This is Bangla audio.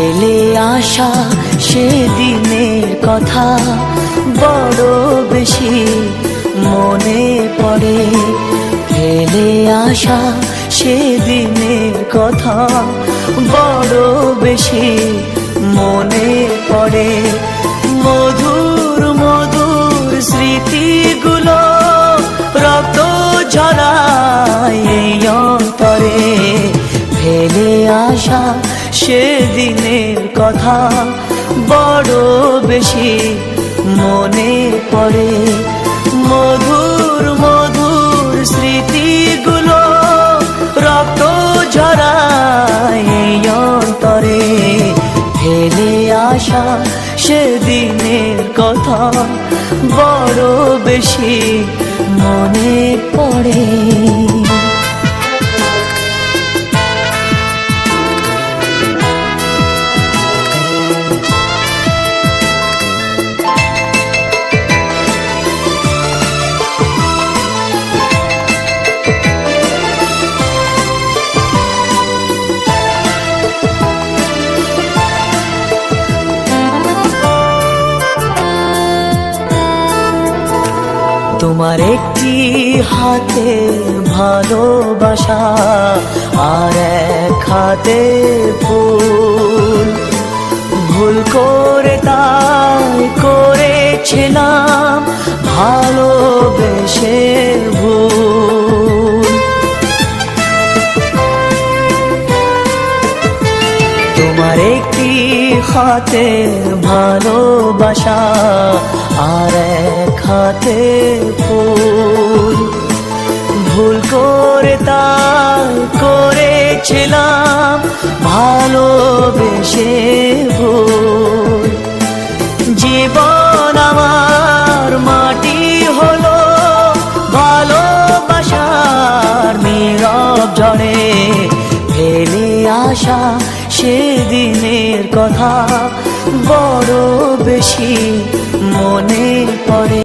ফেলে আসা সেদিনের কথা বড় বেশি মনে পড়ে। ফেলে আসা সেদিনের কথা বড় বেশি মনে পড়ে। মধুর মধুর স্মৃতিগুলো রক্ত এই অন্তরে। ফেলে আসা সেদিনের কথা বড় বেশি মনে পড়ে। মধুর মধুর স্মৃতিগুলো রক্ত ঝরায় অন্তরে। ফেলে আসা সেদিনের কথা বড় বেশি মনে পড়ে। তোমার একটি হাতে ভালোবাসা আর এক হাতে ফুল। ভুল করে তাই করেছিলাম ভালোবেসে ভুল। তোমার একটি হাতে ভালোবাসা আর হাতে ফুল। ভুল করে তাই করেছিলাম, ভালোবেসে ভুল। জীবন আমার মাটি হলো ভালোবাসার নীরব জড়ে ফেলে আসা সেদিনের কথা বড় বেশি মনে পড়ে।